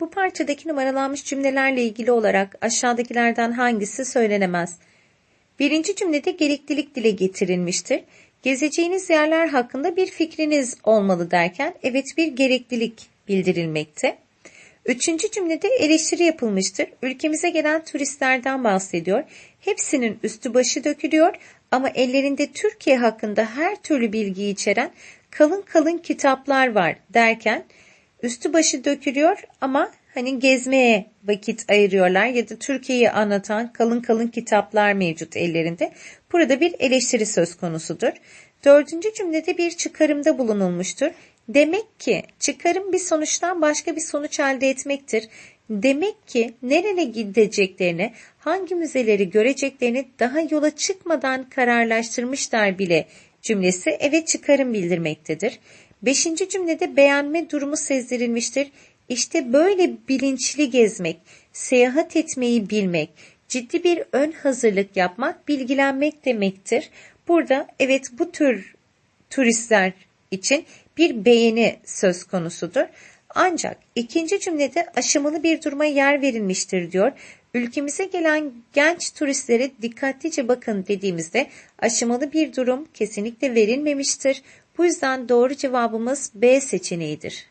Bu parçadaki numaralanmış cümlelerle ilgili olarak aşağıdakilerden hangisi söylenemez? Birinci cümlede gereklilik dile getirilmiştir. Gezeceğiniz yerler hakkında bir fikriniz olmalı derken evet bir gereklilik bildirilmekte. Üçüncü cümlede eleştiri yapılmıştır. Ülkemize gelen turistlerden bahsediyor. Hepsinin üstü başı dökülüyor ama ellerinde Türkiye hakkında her türlü bilgiyi içeren kalın kalın kitaplar var derken üstü başı dökülüyor ama hani gezmeye vakit ayırıyorlar ya da Türkiye'yi anlatan kalın kalın kitaplar mevcut ellerinde. Burada bir eleştiri söz konusudur. Dördüncü cümlede bir çıkarımda bulunulmuştur. Demek ki çıkarım bir sonuçtan başka bir sonuç elde etmektir. Demek ki nereye gideceklerini, hangi müzeleri göreceklerini daha yola çıkmadan kararlaştırmışlar bile cümlesi evet çıkarım bildirmektedir. Beşinci cümlede beğenme durumu sezdirilmiştir. İşte böyle bilinçli gezmek, seyahat etmeyi bilmek, ciddi bir ön hazırlık yapmak, bilgilenmek demektir. Burada evet bu tür turistler için bir beğeni söz konusudur. Ancak ikinci cümlede aşamalı bir duruma yer verilmiştir diyor. Ülkemize gelen genç turistlere dikkatlice bakın dediğimizde aşamalı bir durum kesinlikle verilmemiştir. Bu yüzden doğru cevabımız B seçeneğidir.